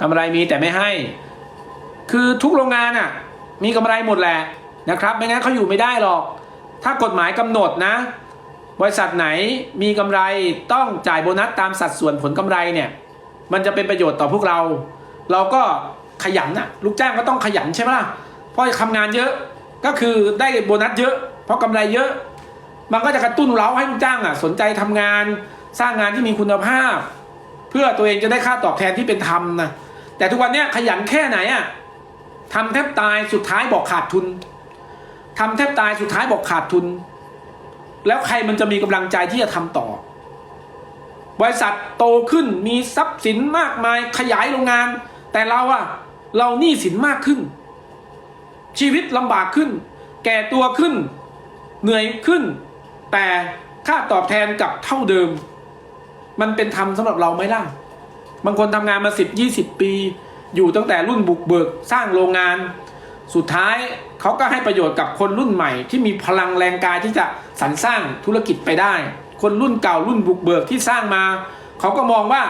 กำไรมีแต่ไม่ให้ คือทุกโรงงานอะมีกำไรหมดแหละนะครับ ไม่งั้นเขาอยู่ไม่ได้หรอก ถ้ากฎหมายกำหนดนะ บริษัทไหนมีกำไรต้องจ่ายโบนัสตามสัดส่วนผลกำไรเนี่ย มันจะเป็นประโยชน์ต่อพวกเรา เราก็ขยันน่ะลูกจ้างก็ต้องขยันใช่ไหมล่ะเพราะทำงานเยอะก็คือได้โบนัสเยอะ เพราะกำไรเยอะ มันก็จะกระตุ้นเราให้ลูกจ้างอะ สนใจทำงานสร้างงานที่มีคุณภาพ เพื่อตัวเองจะได้ค่าตอบแทนที่เป็นธรรมนะ แต่ทุกวันเนี้ยขยันแค่ไหนอะทำแทบตายสุดท้ายบอกขาดทุนทำแทบตายสุดท้ายบอกขาดทุน แล้วใครมันจะมีกำลังใจที่จะทำต่อ บริษัทโตขึ้นมีทรัพย์สินมากมายขยายโรงงาน แต่เราอะเราหนี้สินมากขึ้น ชีวิตลำบากขึ้น แก่ตัวขึ้น เหนื่อยขึ้น แต่ค่าตอบแทนกับเท่าเดิม มันเป็นธรรมสำหรับเราไหมล่ะ บางคนทำงานมาสิบยี่สิบปี อยู่ตั้งแต่รุ่นบุกเบิกสร้างโรงงาน สุดท้ายเขาก็ให้ประโยชน์กับคนรุ่นใหม่ ที่มีพลังแรงกายที่จะสรรสร้างธุรกิจไปได้ คนรุ่นเก่ารุ่นบุกเบิกที่สร้างมาเขาก็มองว่า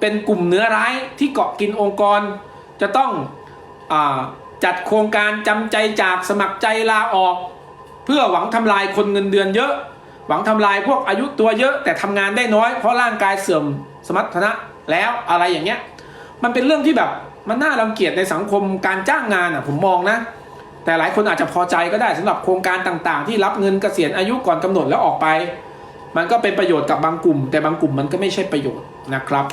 เป็นกลุ่มเนื้อร้ายที่เกาะกินองค์กร จะต้องอจัดโครงการจำใจจากสมัครใจลาออก เพื่อหวังทำลายคนเงินเดือนเยอะ หวังทำลายพวกอายุตัวเยอะแต่ทำงานได้น้อย เพราะร่างกายเสื่อมสมรรถนะแล้วอะไรอย่างเงี้ย มันเป็นเรื่องที่แบบมันน่ารังเกียจในสังคมการจ้างงานอะผมมองนะ แต่หลายคนอาจจะพอใจก็ได้สำหรับโครงการต่างๆ ที่รับเงินเกษียณอายุก่อนกำหนดแล้วออกไป มันก็เป็นประโยชน์กับบางกลุ่ม แต่บางกลุ่มมันก็ไม่ใช่ประโยชน์นะครับ